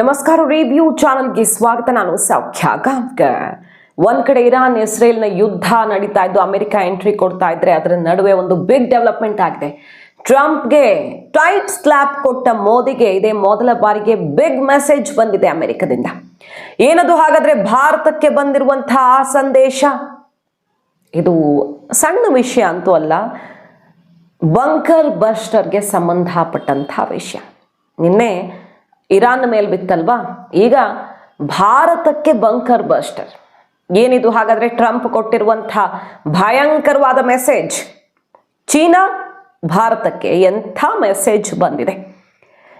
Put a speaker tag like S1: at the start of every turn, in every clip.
S1: ನಮಸ್ಕಾರ ರಿವ್ಯೂ ಚಾನಲ್ಗೆ ಸ್ವಾಗತ. ನಾನು ಸೌಖ್ಯ ಗಾಂವ್ಕರ್. ಒಂದ್ ಕಡೆ ಇರಾನ್, ಇಸ್ರೇಲ್ನ ಯುದ್ಧ ನಡೀತಾ ಇದ್ದು ಅಮೆರಿಕ ಎಂಟ್ರಿ ಕೊಡ್ತಾ ಇದ್ರೆ ಅದರ ನಡುವೆ ಒಂದು ಬಿಗ್ ಡೆವಲಪ್ಮೆಂಟ್ ಆಗಿದೆ. ಟ್ರಂಪ್ಗೆ ಟೈಟ್ ಸ್ಲ್ಯಾಪ್ ಕೊಟ್ಟ ಮೋದಿಗೆ ಇದೇ ಮೊದಲ ಬಾರಿಗೆ ಬಿಗ್ ಮೆಸೇಜ್ ಬಂದಿದೆ ಅಮೆರಿಕದಿಂದ. ಏನದು ಹಾಗಾದ್ರೆ ಭಾರತಕ್ಕೆ ಬಂದಿರುವಂತಹ ಆ ಸಂದೇಶ? ಇದು ಸಣ್ಣ ವಿಷಯ ಅಂತೂ ಅಲ್ಲ ಬಂಕರ್ ಬಸ್ಟರ್ಗೆ ಸಂಬಂಧಪಟ್ಟಂತಹ ವಿಷಯ. ನಿನ್ನೆ ಇರಾನ್ ಮೇಲೆ ಬಿತ್ತಲ್ವಾ? ಈಗ ಭಾರತಕ್ಕೆ ಬಂಕರ್ ಬಸ್ಟರ್ ಏನಿದು? ಹಾಗಾದ್ರೆ ಟ್ರಂಪ್ ಕೊಟ್ಟಿರುವಂಥ ಭಯಂಕರವಾದ ಮೆಸೇಜ್ ಚೀನಾ ಭಾರತಕ್ಕೆ ಎಂಥ ಮೆಸೇಜ್ ಬಂದಿದೆ.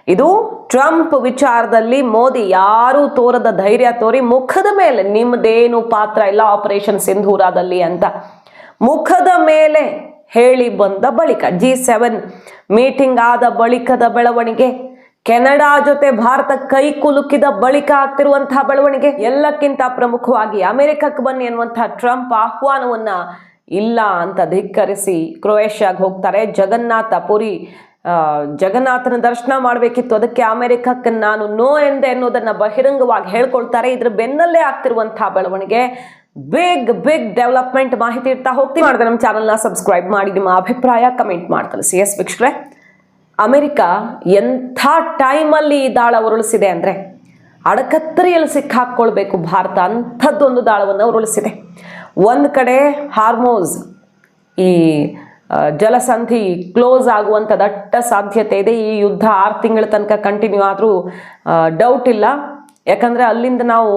S1: ಇದು ಟ್ರಂಪ್ ವಿಚಾರದಲ್ಲಿ ಮೋದಿ ಯಾರೂ ತೋರದ ಧೈರ್ಯ ತೋರಿ ಮುಖದ ಮೇಲೆ ನಿಮ್ಮದೇನು ಪಾತ್ರ ಇಲ್ಲ ಆಪರೇಷನ್ ಸಿಂಧೂರಾದಲ್ಲಿ ಅಂತ. ಮುಖದ ಮೇಲೆ ಹೇಳಿ ಬಂದ ಬಳಿಕ ಜಿ ಸೆವೆನ್ ಮೀಟಿಂಗ್ ಆದ ಬಳಿಕದ ಬೆಳವಣಿಗೆ ಕೆನಡಾ ಜೊತೆ ಭಾರತ ಕೈ ಕುಲುಕಿದ ಬಳಿಕ ಆಗ್ತಿರುವಂತಹ ಬೆಳವಣಿಗೆ ಎಲ್ಲಕ್ಕಿಂತ ಪ್ರಮುಖವಾಗಿ ಅಮೆರಿಕಕ್ಕೆ ಬನ್ನಿ ಅನ್ನುವಂತಹ ಟ್ರಂಪ್ ಆಹ್ವಾನವನ್ನ ಇಲ್ಲ ಅಂತ ಧಿಕ್ಕರಿಸಿ ಕ್ರೊಯೇಷ್ಯಾಗೆ ಹೋಗ್ತಾರೆ. ಜಗನ್ನಾಥ ಪುರಿ ಜಗನ್ನಾಥನ ದರ್ಶನ ಮಾಡಬೇಕಿತ್ತು. ಅದಕ್ಕೆ ಅಮೆರಿಕಕ್ಕೆ ನಾನು ನೋ ಎಂದೆ ಅನ್ನೋದನ್ನ ಬಹಿರಂಗವಾಗಿ ಹೇಳ್ಕೊಳ್ತಾರೆ. ಇದ್ರ ಬೆನ್ನಲ್ಲೇ ಆಗ್ತಿರುವಂತಹ ಬೆಳವಣಿಗೆ. ಬಿಗ್ ಬಿಗ್ ಡೆವಲಪ್ಮೆಂಟ್ ಮಾಹಿತಿ ಇರ್ತಾ ಹೋಗ್ತೀವಿ ಮಾಡಿದ್ರೆ ನಮ್ಮ ಚಾನಲ್ನ ಸಬ್ಸ್ಕ್ರೈಬ್ ಮಾಡಿ. ನಿಮ್ಮ ಅಭಿಪ್ರಾಯ ಕಮೆಂಟ್ ಮಾಡ್ತಾರೆ ಸಿ ಎಸ್ ವೀಕ್ಷಕರೇ ಅಮೆರಿಕ ಎಂಥ ಟೈಮಲ್ಲಿ ಈ ದಾಳ ಉರುಳಿಸಿದೆ ಅಂದರೆ ಅಡಕತ್ತರಿಯಲ್ಲಿ ಸಿಕ್ಕಾಕ್ಕೊಳ್ಬೇಕು ಭಾರತ, ಅಂಥದ್ದೊಂದು ದಾಳವನ್ನು ಉರುಳಿಸಿದೆ. ಒಂದು ಕಡೆ ಹಾರ್ಮೋಸ್, ಈ ಜಲಸಂಧಿ ಕ್ಲೋಸ್ ಆಗುವಂಥ ದಟ್ಟ ಸಾಧ್ಯತೆ ಇದೆ. ಈ ಯುದ್ಧ ಆರು ತಿಂಗಳ ತನಕ ಕಂಟಿನ್ಯೂ ಆದರೂ ಡೌಟ್ ಇಲ್ಲ. ಯಾಕಂದರೆ ಅಲ್ಲಿಂದ ನಾವು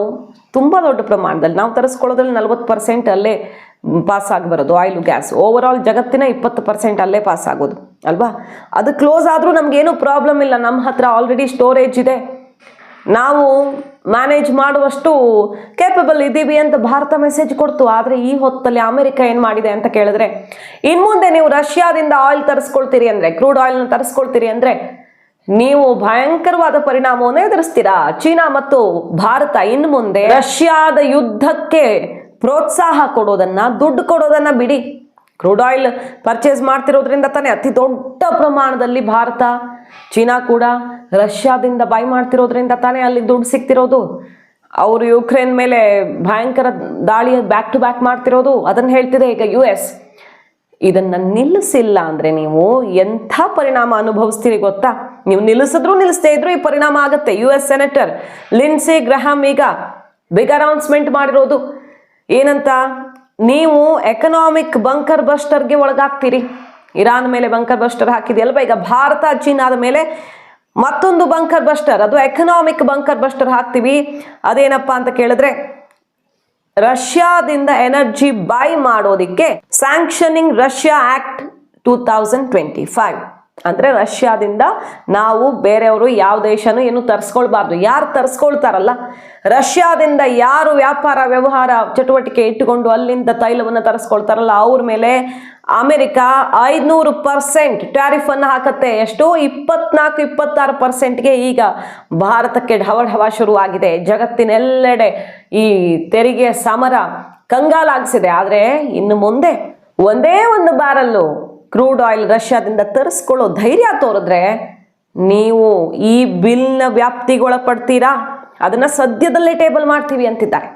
S1: ತುಂಬ ದೊಡ್ಡ ಪ್ರಮಾಣದಲ್ಲಿ, ನಾವು ತರಿಸ್ಕೊಳ್ಳೋದ್ರಲ್ಲಿ ನಲ್ವತ್ತು ಪರ್ಸೆಂಟ್ ಅಲ್ಲೇ ಪಾಸ್ ಆಗಿ ಬರೋದು ಆಯಿಲು ಗ್ಯಾಸ್ ಓವರ್ ಆಲ್ ಜಗತ್ತಿನ ಇಪ್ಪತ್ತು ಪರ್ಸೆಂಟ್ ಅಲ್ಲೇ ಪಾಸ್ ಆಗೋದು ಅಲ್ವಾ? ಅದು ಕ್ಲೋಸ್ ಆದರೂ ನಮಗೇನು ಪ್ರಾಬ್ಲಮ್ ಇಲ್ಲ. ನಮ್ಮ ಹತ್ರ ಆಲ್ರೆಡಿ ಸ್ಟೋರೇಜ್ ಇದೆ. ನಾವು ಮ್ಯಾನೇಜ್ ಮಾಡುವಷ್ಟು ಕೇಪಬಲ್ ಇದ್ದೀವಿ ಅಂತ ಭಾರತ ಮೆಸೇಜ್ ಕೊಡ್ತು. ಆದರೆ ಈ ಹೊತ್ತಲ್ಲಿ ಅಮೆರಿಕ ಏನು ಮಾಡಿದೆ ಅಂತ ಕೇಳಿದ್ರೆ ಇನ್ನು ಮುಂದೆ ನೀವು ರಷ್ಯಾದಿಂದ ಆಯಿಲ್ ತರಿಸ್ಕೊಳ್ತೀರಿ ಅಂದರೆ ಕ್ರೂಡ್ ಆಯಿಲ್ನ ತರಿಸ್ಕೊಳ್ತೀರಿ ಅಂದರೆ, ನೀವು ಭಯಂಕರವಾದ ಪರಿಣಾಮವನ್ನು ಎದುರಿಸ್ತೀರಾ? ಚೀನಾ ಮತ್ತು ಭಾರತ ಇನ್ನು ಮುಂದೆ ರಷ್ಯಾದ ಯುದ್ಧಕ್ಕೆ ಪ್ರೋತ್ಸಾಹ ಕೊಡೋದನ್ನ, ದುಡ್ಡು ಕೊಡೋದನ್ನ ಬಿಡಿ. ಕ್ರೂಡ್ ಆಯಿಲ್ ಪರ್ಚೇಸ್ ಮಾಡ್ತಿರೋದ್ರಿಂದ ತಾನೇ ಅತಿ ದೊಡ್ಡ ಪ್ರಮಾಣದಲ್ಲಿ ಭಾರತ, ಚೀನಾ ಕೂಡ ರಷ್ಯಾದಿಂದ ಬೈ ಮಾಡ್ತಿರೋದ್ರಿಂದ ತಾನೇ ಅಲ್ಲಿ ದುಡ್ಡು ಸಿಗ್ತಿರೋದು. ಅವರು ಯುಕ್ರೇನ್ ಮೇಲೆ ಭಯಂಕರ ದಾಳಿ ಬ್ಯಾಕ್ ಟು ಬ್ಯಾಕ್ ಮಾಡ್ತಿರೋದು. ಅದನ್ನು ಹೇಳ್ತಿದೆ ಈಗ ಯು ಎಸ್ ಇದನ್ನ ನಿಲ್ಲಿಸಿಲ್ಲ ಅಂದ್ರೆ ನೀವು ಎಂಥ ಪರಿಣಾಮ ಅನುಭವಿಸ್ತೀರಿ ಗೊತ್ತಾ? ನೀವು ನಿಲ್ಲಿಸಿದ್ರು ನಿಲ್ಲಿಸದೇ ಇದ್ರು ಈ ಪರಿಣಾಮ ಆಗುತ್ತೆ. U S senator Lindsey Graham ಈಗ ಬಿಗ್ ಅನೌನ್ಸ್ಮೆಂಟ್ ಮಾಡಿರೋದು. ಏನಂತ? ನೀವು ಎಕನಾಮಿಕ್ ಬಂಕರ್ ಬಸ್ಟರ್ಗೆ ಒಳಗಾಗ್ತೀರಿ. ಇರಾನ್ ಮೇಲೆ ಬಂಕರ್ ಬಸ್ಟರ್ ಹಾಕಿದೆಯಲ್ವ ಈಗ ಭಾರತ ಚೀನಾದ ಮೇಲೆ ಮತ್ತೊಂದು ಬಂಕರ್ ಬಸ್ಟರ್ ಅದು ಎಕನಾಮಿಕ್ ಬಂಕರ್ ಬಸ್ಟರ್ ಹಾಕ್ತೀವಿ. ಅದೇನಪ್ಪಾ ಅಂತ ಕೇಳಿದ್ರೆ, ರಷ್ಯಾದಿಂದ ಎನರ್ಜಿ ಬೈ ಮಾಡೋದಿಕ್ಕೆ sanctioning Russia act two thousand twenty five ಅಂದ್ರೆ ರಷ್ಯಾದಿಂದ ನಾವು ಬೇರೆಯವರು ಯಾವ ದೇಶನೂ ಏನು ತರಿಸ್ಕೊಳ್ಬಾರ್ದು. ಯಾರು ತರಿಸ್ಕೊಳ್ತಾರಲ್ಲ? ರಷ್ಯಾದಿಂದ ಯಾರು ವ್ಯಾಪಾರ, ವ್ಯವಹಾರ ಚಟುವಟಿಕೆ ಇಟ್ಟುಕೊಂಡು ಅಲ್ಲಿಂದ ತೈಲವನ್ನು ತರಿಸ್ಕೊಳ್ತಾರಲ್ಲ, ಅವ್ರ ಮೇಲೆ ಅಮೆರಿಕ ಐದುನೂರು ಪರ್ಸೆಂಟ್ ಟ್ಯಾರಿಫ್ ಅನ್ನು ಹಾಕತ್ತೆ. ಎಷ್ಟು? ಇಪ್ಪತ್ನಾಲ್ಕು, ಇಪ್ಪತ್ತಾರು ಪರ್ಸೆಂಟ್ಗೆ ಈಗ ಭಾರತಕ್ಕೆ ಢವ ಢವ ಶುರುವಾಗಿದೆ. ಜಗತ್ತಿನೆಲ್ಲೆಡೆ ಈ ತೆರಿಗೆ ಸಮರ ಕಂಗಾಲಾಗಿಸಿದೆ. ಆದರೆ ಇನ್ನು ಮುಂದೆ ಒಂದೇ ಒಂದು ಬ್ಯಾರಲ್ಲು ಕ್ರೂಡ್ ಆಯಿಲ್ ರಷ್ಯಾದಿಂದ ತರಿಸ್ಕೊಳ್ಳೋ ಧೈರ್ಯ ತೋರಿದ್ರೆ ನೀವು ಈ ಬಿಲ್ನ ವ್ಯಾಪ್ತಿಗೊಳಪಡ್ತೀರಾ? ಅದನ್ನ ಸದ್ಯದಲ್ಲೇ ಟೇಬಲ್ ಮಾಡ್ತೀವಿ ಅಂತಿದ್ದಾರೆ.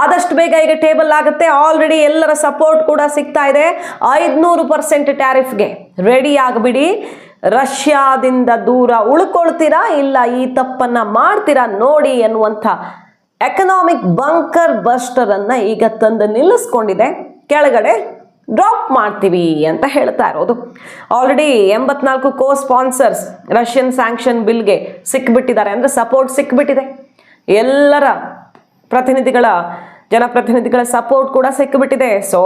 S1: ಆದಷ್ಟು ಬೇಗ ಈಗ ಟೇಬಲ್ ಆಗುತ್ತೆ. ಆಲ್ರೆಡಿ ಎಲ್ಲರ ಸಪೋರ್ಟ್ ಕೂಡ ಸಿಗ್ತಾ ಇದೆ. ಐದುನೂರು ಪರ್ಸೆಂಟ್ ಟ್ಯಾರಿಫ್ಗೆ ರೆಡಿ ಆಗಿಬಿಡಿ. ರಷ್ಯಾದಿಂದ ದೂರ ಉಳ್ಕೊಳ್ತೀರಾ ಇಲ್ಲ ಈ ತಪ್ಪನ್ನ ಮಾಡ್ತೀರಾ ನೋಡಿ ಅನ್ನುವಂಥ ಎಕನಾಮಿಕ್ ಬಂಕರ್ ಬಸ್ಟರ್ ಅನ್ನ ಈಗ ತಂದು ನಿಲ್ಲಿಸ್ಕೊಂಡಿದೆ. ಕೆಳಗಡೆ ಡ್ರಾಪ್ ಮಾಡ್ತೀವಿ ಅಂತ ಹೇಳ್ತಾ ಇರೋದು. ಆಲ್ರೆಡಿ ಎಂಬತ್ನಾಲ್ಕು ಕೋ ಸ್ಪಾನ್ಸರ್ಸ್ ರಷ್ಯನ್ ಸ್ಯಾಂಕ್ಷನ್ ಬಿಲ್ಗೆ ಸಿಕ್ಬಿಟ್ಟಿದ್ದಾರೆ. ಅಂದರೆ ಸಪೋರ್ಟ್ ಸಿಕ್ಬಿಟ್ಟಿದೆ. ಎಲ್ಲರ ಪ್ರತಿನಿಧಿಗಳ, ಜನಪ್ರತಿನಿಧಿಗಳ ಸಪೋರ್ಟ್ ಕೂಡ ಸಿಕ್ಕಿಬಿಟ್ಟಿದೆ ಸೊ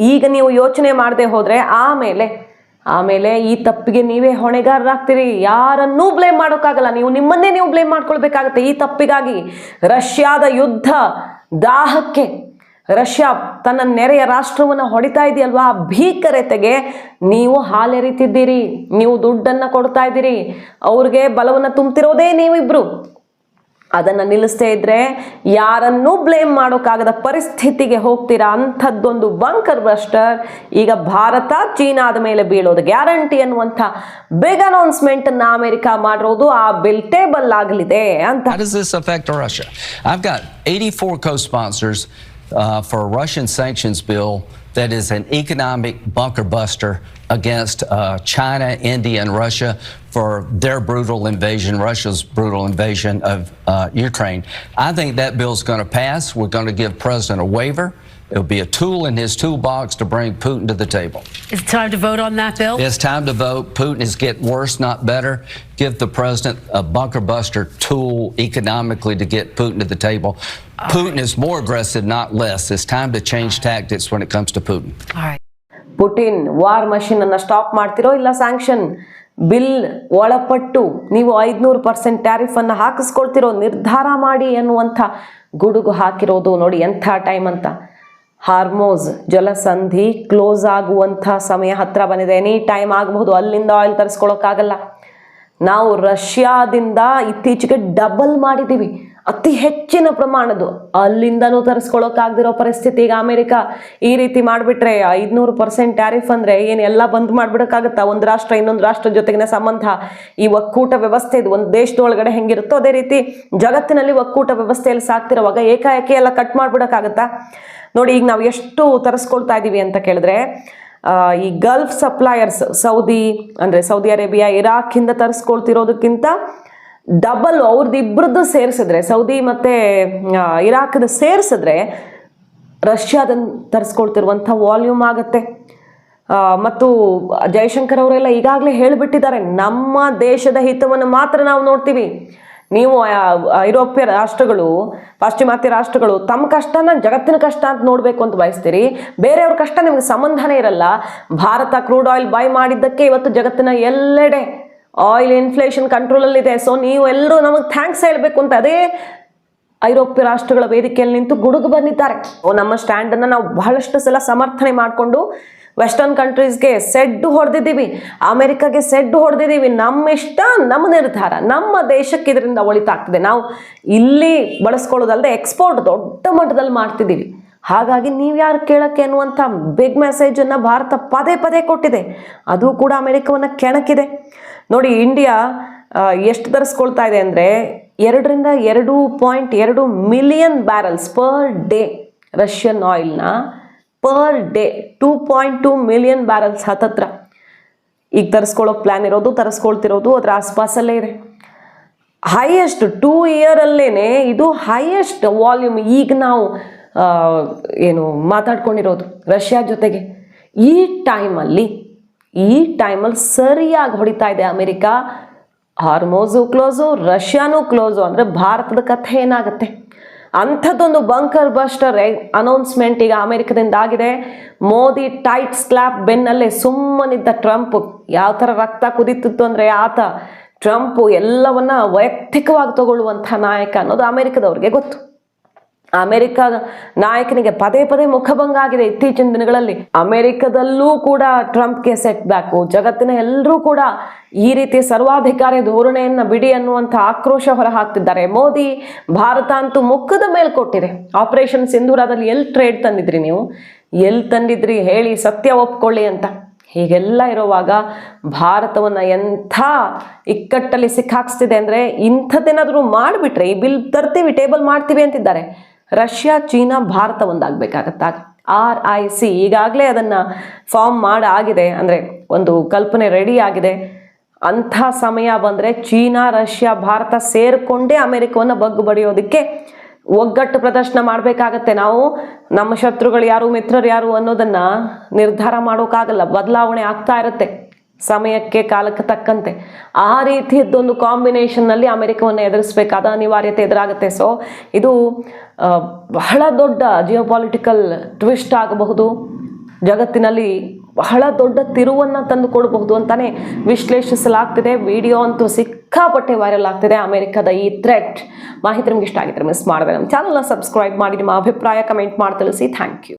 S1: ಈಗ ನೀವು ಯೋಚನೆ ಮಾಡದೆ ಹೋದರೆ ಆಮೇಲೆ ಆಮೇಲೆ ಈ ತಪ್ಪಿಗೆ ನೀವೇ ಹೊಣೆಗಾರರಾಗ್ತೀರಿ. ಯಾರನ್ನೂ ಬ್ಲೇಮ್ ಮಾಡೋಕ್ಕಾಗಲ್ಲ. ನೀವು ನಿಮ್ಮನ್ನೇ ನೀವು ಬ್ಲೇಮ್ ಮಾಡ್ಕೊಳ್ಬೇಕಾಗತ್ತೆ. ಈ ತಪ್ಪಿಗಾಗಿ ರಷ್ಯಾದ ಯುದ್ಧ ದಾಹಕ್ಕೆ ರಷ್ಯಾ ತನ್ನ ನೆರೆಯ ರಾಷ್ಟ್ರವನ್ನು ಹೊಡಿತಾ ಇದೆಯಲ್ವಾ? ಆ ಭೀಕರತೆಗೆ ನೀವು ಹಾಲೆರಿತಿದ್ದೀರಿ, ನೀವು ದುಡ್ಡನ್ನು ಕೊಡ್ತಾ ಇದ್ದೀರಿ, ಅವ್ರಿಗೆ ಬಲವನ್ನು ತುಂಬ್ತಿರೋದೇ ನೀವಿಬ್ರು. ಅದನ್ನು ನಿಲ್ಲಿಸದೇ ಇದ್ರೆ ಯಾರನ್ನೂ ಬ್ಲೇಮ್ ಮಾಡೋಕ್ಕಾಗದ ಪರಿಸ್ಥಿತಿಗೆ ಹೋಗ್ತೀರಾ? ಅಂಥದ್ದೊಂದು ಬಂಕರ್ ಬಸ್ಟರ್ ಈಗ ಭಾರತ ಚೀನಾದ ಮೇಲೆ ಬೀಳೋದು ಗ್ಯಾರಂಟಿ ಅನ್ನುವಂಥ ಬಿಗ್ ಅನ್ನ ಅಮೆರಿಕ ಮಾಡಿರೋದು ಆ ಬಿಲ್ ಟೇಬಲ್ ಆಗಲಿದೆ ಅಂತ.
S2: How does this affect Russia? I've got 84 co sponsors uh, for a Russian sanctions bill that is an economic bunker buster against uh, China, India, and Russia for their brutal invasion, Russia's brutal invasion of uh, Ukraine. I think that bill's going to pass. We're going to give President a waiver. It'll be a tool in his toolbox to bring Putin to the table.
S3: Is it time to vote on that bill?
S2: It's time to vote. Putin is getting worse, not better. Give the president a bunker buster tool economically to get Putin to the table. Putin is more aggressive, not less. It's time to change tactics when it comes to Putin.
S3: All right.
S1: Putin war machine ಅನ್ನ stop ಮಾಡ್ತಿರೋ ಇಲ್ಲ sanction bill ಒಳಪಟ್ಟು ನೀವು ಐದ್ನೂರು percent tariff ಅನ್ನ ಹಾಕಿಸ್ಕೊಳ್ತಿರೋ ನಿರ್ಧಾರ ಮಾಡಿ ಅನ್ನುವಂಥ ಗುಡುಗು ಹಾಕಿರೋದು ನೋಡಿ ಎಂಥ ಟೈಮ್ ಅಂತ ಹಾರ್ಮೋಸ್, ಜಲಸಂಧಿ ಕ್ಲೋಸ್ ಆಗುವಂಥ ಸಮಯ ಹತ್ರ ಬಂದಿದೆ. ಎನಿ ಟೈಮ್ ಆಗಬಹುದು, ಅಲ್ಲಿಂದ ಆಯಿಲ್ ತರಿಸ್ಕೊಳಕ್ಕಾಗಲ್ಲ ನಾವು ರಷ್ಯಾದಿಂದ ಇತ್ತೀಚೆಗೆ ಡಬಲ್ ಮಾಡಿದ್ದೀವಿ. ಅತಿ ಹೆಚ್ಚಿನ ಪ್ರಮಾಣದ್ದು. ಅಲ್ಲಿಂದನೂ ತರಿಸ್ಕೊಳ್ಳೋಕ್ಕಾಗದಿರೋ ಪರಿಸ್ಥಿತಿ ಈಗ ಅಮೇರಿಕ ಈ ರೀತಿ ಮಾಡಿಬಿಟ್ರೆ ಐದುನೂರು ಪರ್ಸೆಂಟ್ ಟ್ಯಾರಿಫ್ ಅಂದರೆ ಏನು ಎಲ್ಲ ಬಂದ್ ಮಾಡಿಬಿಡೋಕ್ಕಾಗತ್ತಾ? ಒಂದು ರಾಷ್ಟ್ರ, ಇನ್ನೊಂದು ರಾಷ್ಟ್ರ ಜೊತೆಗಿನ ಸಂಬಂಧ ಈ ಒಕ್ಕೂಟ ವ್ಯವಸ್ಥೆ ಇದು. ಒಂದು ದೇಶದೊಳಗಡೆ ಹೆಂಗಿರುತ್ತೋ ಅದೇ ರೀತಿ ಜಗತ್ತಿನಲ್ಲಿ ಒಕ್ಕೂಟ ವ್ಯವಸ್ಥೆಯಲ್ಲಿ ಸಾಕ್ತಿರುವಾಗ ಏಕಾಏಕಿ ಎಲ್ಲ ಕಟ್ ಮಾಡಿಬಿಡೋಕ್ಕಾಗತ್ತಾ? ನೋಡಿ, ಈಗ ನಾವು ಎಷ್ಟು ತರಿಸ್ಕೊಳ್ತಾ ಇದ್ದೀವಿ ಅಂತ ಕೇಳಿದ್ರೆ ಈ ಗಲ್ಫ್ ಸಪ್ಲೈಯರ್ಸ್, ಸೌದಿ ಅಂದರೆ ಸೌದಿ ಅರೇಬಿಯಾ ಇರಾಕಿಂದ ತರಿಸ್ಕೊಳ್ತಿರೋದಕ್ಕಿಂತ ಡಬಲ್ ಅವ್ರದ್ದು ಇಬ್ಬರದ್ದು ಸೇರಿಸಿದ್ರೆ, ಸೌದಿ ಮತ್ತು ಇರಾಕ್ದು ಸೇರಿಸಿದ್ರೆ ರಷ್ಯಾದನ್ನು ತರಿಸ್ಕೊಳ್ತಿರುವಂಥ ವಾಲ್ಯೂಮ್ ಆಗುತ್ತೆ. ಮತ್ತು ಜಯಶಂಕರ್ ಅವರೆಲ್ಲ ಈಗಾಗಲೇ ಹೇಳಿಬಿಟ್ಟಿದ್ದಾರೆ, ನಮ್ಮ ದೇಶದ ಹಿತವನ್ನು ಮಾತ್ರ ನಾವು ನೋಡ್ತೀವಿ. ನೀವು ಐರೋಪ್ಯ ರಾಷ್ಟ್ರಗಳು, ಪಾಶ್ಚಿಮಾತ್ಯ ರಾಷ್ಟ್ರಗಳು ತಮ್ಮ ಕಷ್ಟನ ಜಗತ್ತಿನ ಕಷ್ಟ ಅಂತ ನೋಡಬೇಕು ಅಂತ ಬಯಸ್ತೀರಿ. ಬೇರೆಯವ್ರ ಕಷ್ಟ ನಿಮಗೆ ಸಂಬಂಧನೇ ಇರಲ್ಲ. ಭಾರತ ಕ್ರೂಡ್ ಆಯಿಲ್ ಬೈ ಮಾಡಿದ್ದಕ್ಕೆ ಇವತ್ತು ಜಗತ್ತಿನ ಎಲ್ಲೆಡೆ ಆಯಿಲ್ ಇನ್ಫ್ಲೇಷನ್ ಕಂಟ್ರೋಲಲ್ಲಿದೆ ಸೊ ನೀವು ಎಲ್ಲರೂ ನಮಗೆ ಥ್ಯಾಂಕ್ಸ್ ಹೇಳಬೇಕು ಅಂತ ಅದೇ ಐರೋಪ್ಯ ರಾಷ್ಟ್ರಗಳ ವೇದಿಕೆಯಲ್ಲಿ ನಿಂತು ಗುಡುಗು ಬಂದಿದ್ದಾರೆ. ನಮ್ಮ ಸ್ಟ್ಯಾಂಡನ್ನು ನಾವು ಬಹಳಷ್ಟು ಸಲ ಸಮರ್ಥನೆ ಮಾಡಿಕೊಂಡು ವೆಸ್ಟರ್ನ್ ಕಂಟ್ರೀಸ್ಗೆ ಸೆಡ್ಡು ಹೊಡೆದಿದ್ದೀವಿ. ಅಮೆರಿಕಾಗೆ ಸೆಡ್ಡು ಹೊಡೆದಿದ್ದೀವಿ. ನಮ್ಮ ಇಷ್ಟ ನಮ್ಮ ನಿರ್ಧಾರ, ನಮ್ಮ ದೇಶಕ್ಕೆ ಇದರಿಂದ ಒಳಿತಾಗ್ತದೆ. ನಾವು ಇಲ್ಲಿ ಬಳಸ್ಕೊಳ್ಳೋದಲ್ಲದೆ ಎಕ್ಸ್ಪೋರ್ಟ್ ದೊಡ್ಡ ಮಟ್ಟದಲ್ಲಿ ಮಾಡ್ತಿದ್ದೀವಿ. ಹಾಗಾಗಿ ನೀವು ಯಾರು ಕೇಳಕ್ಕೆ ಅನ್ನುವಂಥ ಬಿಗ್ ಮೆಸೇಜನ್ನು ಭಾರತ ಪದೇ ಪದೇ ಕೊಟ್ಟಿದೆ. ಅದು ಕೂಡ ಅಮೆರಿಕವನ್ನು ಕೆಣಕಿದೆ. ನೋಡಿ ಇಂಡಿಯಾ ಎಷ್ಟು ತರಿಸ್ಕೊಳ್ತಾ ಇದೆ ಅಂದರೆ ಎರಡರಿಂದ ಎರಡು ಪಾಯಿಂಟ್ ಎರಡು million barrels per day Russian ಆಯಿಲ್ನ per day two point two million barrels ಹತ್ತತ್ರ. ಈಗ ತರಿಸ್ಕೊಳ್ಳೋ ಪ್ಲ್ಯಾನ್ ಇರೋದು, ತರಿಸ್ಕೊಳ್ತಿರೋದು ಅದರ ಆಸ್ಪಾಸಲ್ಲೇ ಇದೆ. ಹೈಯೆಸ್ಟ್ ಟೂ ಇಯರಲ್ಲೇ ಇದು ಹೈಯೆಸ್ಟ್ ವಾಲ್ಯೂಮ್ ಈಗ ನಾವು ಏನು ಮಾತಾಡ್ಕೊಂಡಿರೋದು ರಷ್ಯಾ ಜೊತೆಗೆ. ಈ ಟೈಮಲ್ಲಿ ಈ ಟೈಮಲ್ಲಿ ಸರಿಯಾಗಿ ಹೊಡಿತಾ ಇದೆ ಅಮೆರಿಕ. ಹಾರ್ಮೋಸು ಕ್ಲೋಸು, ರಷ್ಯಾನು ಕ್ಲೋಸು ಅಂದರೆ ಭಾರತದ ಕಥೆ ಏನಾಗುತ್ತೆ? ಅಂಥದ್ದೊಂದು ಬಂಕರ್ ಬಸ್ಟರ್ ಅನೌನ್ಸ್ಮೆಂಟ್ ಈಗ ಅಮೆರಿಕದಿಂದ ಆಗಿದೆ. ಮೋದಿ ಟೈಟ್ ಸ್ಲ್ಯಾಪ್ ಬೆನ್ನಲ್ಲೇ ಸುಮ್ಮನಿದ್ದ ಟ್ರಂಪ್ ಯಾವ ಥರ ರಕ್ತ ಕುದೀತಿತ್ತು ಅಂದರೆ ಆತ ಟ್ರಂಪ್ ಎಲ್ಲವನ್ನ ವೈಯಕ್ತಿಕವಾಗಿ ತಗೊಳ್ಳುವಂಥ ನಾಯಕ ಅನ್ನೋದು ಅಮೆರಿಕದವ್ರಿಗೆ ಗೊತ್ತು. ಅಮೆರಿಕ ನಾಯಕನಿಗೆ ಪದೇ ಪದೇ ಮುಖಭಂಗ ಆಗಿದೆ ಇತ್ತೀಚಿನ ದಿನಗಳಲ್ಲಿ. ಅಮೆರಿಕದಲ್ಲೂ ಕೂಡ ಟ್ರಂಪ್ಗೆ ಸೆಟ್ ಬ್ಯಾಕು. ಜಗತ್ತಿನ ಎಲ್ಲರೂ ಕೂಡ ಈ ರೀತಿ ಸರ್ವಾಧಿಕಾರಿ ಧೋರಣೆಯನ್ನು ಬಿಡಿ ಅನ್ನುವಂಥ ಆಕ್ರೋಶ ಹೊರಹಾಕ್ತಿದ್ದಾರೆ. ಮೋದಿ, ಭಾರತ ಅಂತೂ ಮುಖದ ಮೇಲೆ ಕೊಟ್ಟಿದೆ. ಆಪರೇಷನ್ ಸಿಂಧೂರದಲ್ಲಿ ಎಲ್ಲಿ ಟ್ರೇಡ್ ತಂದಿದ್ರಿ ನೀವು? ಎಲ್ಲಿ ತಂದಿದ್ರಿ? ಹೇಳಿ, ಸತ್ಯ ಒಪ್ಕೊಳ್ಳಿ ಅಂತ. ಹೀಗೆಲ್ಲ ಇರುವಾಗ ಭಾರತವನ್ನು ಎಂಥ ಇಕ್ಕಟ್ಟಲ್ಲಿ ಸಿಕ್ಕಾಕ್ಸ್ತಿದೆ ಅಂದರೆ ಇಂಥದ್ದೇನಾದರೂ ಮಾಡಿಬಿಟ್ರೆ, ಈ ಬಿಲ್ ತರ್ತೀವಿ, ಟೇಬಲ್ ಮಾಡ್ತೀವಿ ಅಂತಿದ್ದಾರೆ. ರಷ್ಯಾ, ಚೀನಾ, ಭಾರತ ಒಂದಾಗಬೇಕಾಗತ್ತಾಗ ಆರ್ ಐ ಸಿ ಈಗಾಗಲೇ ಅದನ್ನು ಫಾರ್ಮ್ ಮಾಡಾಗಿದೆ ಅಂದರೆ ಒಂದು ಕಲ್ಪನೆ ರೆಡಿ ಆಗಿದೆ. ಅಂಥ ಸಮಯ ಬಂದರೆ ಚೀನಾ, ರಷ್ಯಾ, ಭಾರತ ಸೇರಿಕೊಂಡೇ ಅಮೆರಿಕವನ್ನು ಬಗ್ಗು ಬಡಿಯೋದಕ್ಕೆ ಒಗ್ಗಟ್ಟು ಪ್ರದರ್ಶನ ಮಾಡಬೇಕಾಗತ್ತೆ. ನಾವು ನಮ್ಮ ಶತ್ರುಗಳು ಯಾರು, ಮಿತ್ರರು ಯಾರು ಅನ್ನೋದನ್ನು ನಿರ್ಧಾರ ಮಾಡೋಕ್ಕಾಗಲ್ಲ. ಬದಲಾವಣೆ ಆಗ್ತಾ ಇರುತ್ತೆ. ಸಮಯಕ್ಕೆ ಕಾಲಕ್ಕೆ ತಕ್ಕಂತೆ. ಆ ರೀತಿಯದ್ದೊಂದು ಕಾಂಬಿನೇಷನ್ನಲ್ಲಿ ಅಮೆರಿಕವನ್ನು ಎದುರಿಸಬೇಕಾದ ಅನಿವಾರ್ಯತೆ ಎದುರಾಗುತ್ತೆ. ಸೊ ಇದು ಬಹಳ ದೊಡ್ಡ ಜಿಯೋಪಾಲಿಟಿಕಲ್ ಟ್ವಿಸ್ಟ್ ಆಗಬಹುದು. ಜಗತ್ತಿನಲ್ಲಿ ಬಹಳ ದೊಡ್ಡ ತಿರುವನ್ನು ತಂದು ಕೊಡಬಹುದು ಅಂತಾನೆ ವಿಶ್ಲೇಷಿಸಲಾಗ್ತಿದೆ. ವಿಡಿಯೋ ಅಂತೂ ಸಿಕ್ಕಾಪಟ್ಟೆ ವೈರಲ್ ಆಗ್ತಿದೆ ಅಮೆರಿಕದ ಈ ಥ್ರೆಟ್ ಮಾಹಿತಿ ನಿಮ್ಗೆ ಇಷ್ಟ ಆಗಿದ್ರೆ ಮಿಸ್ ಮಾಡಿದೆ ನಮ್ಮ ಚಾನಲ್ನ ಸಬ್ಸ್ಕ್ರೈಬ್ ಮಾಡಿ, ನಿಮ್ಮ ಅಭಿಪ್ರಾಯ ಕಮೆಂಟ್ ಮಾಡಿ ತಿಳಿಸಿ. Thank you